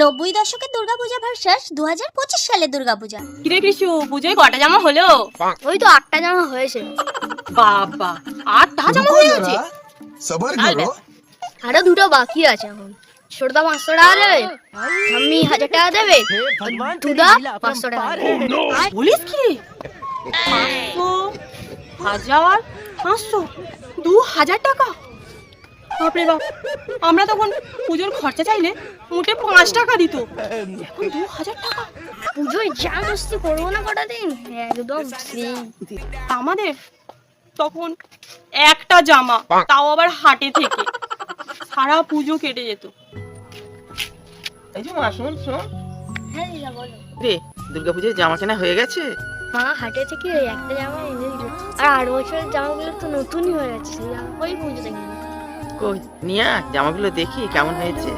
নব্বই দশকের দুর্গাপূজা ভার্সাস দু হাজার পঁচিশ সালের দুর্গাপূজা। কিরে কিছু পুজোয় কটা জামা হলো? ওই তো আটটা জামা হয়েছে। বাবা আটটা জামা হয়ে গেছে? আরও দুটো বাকি আছে এখন। ছোটদা পাঁচশো টাকা দেবে আমি হাজার টাকা দেবে দুদা পাঁচশো টাকা বলিস কি? পাঁচশো হাজার পাঁচশো দু হাজার টাকা? বাপরে বাপ। আমরা তখন পুজোর খরচা চাইলে মোটে পাঁচ টাকা দিত। এখন দু হাজার টাকা। পুজোয় যা মস্তি করব না কটা দিন? একদম আমাদের তখন একটা জামা তাও আবার হাটে থেকে। সারা পুজো কেটে যেত। এই যে মা শোন শোন। হ্যাঁ দিদা বলো। রে দুর্গাপুজোর জামা কেনা হয়ে গেছে? মা হাটে থেকে ওই একটা জামা এনে দিল। আর আট বছরের জামাগুলো তো নতুনই হয়ে গেছে ওই পুজো থেকে নিয়া জামাগুলো দেখি কেমন হয়েছে।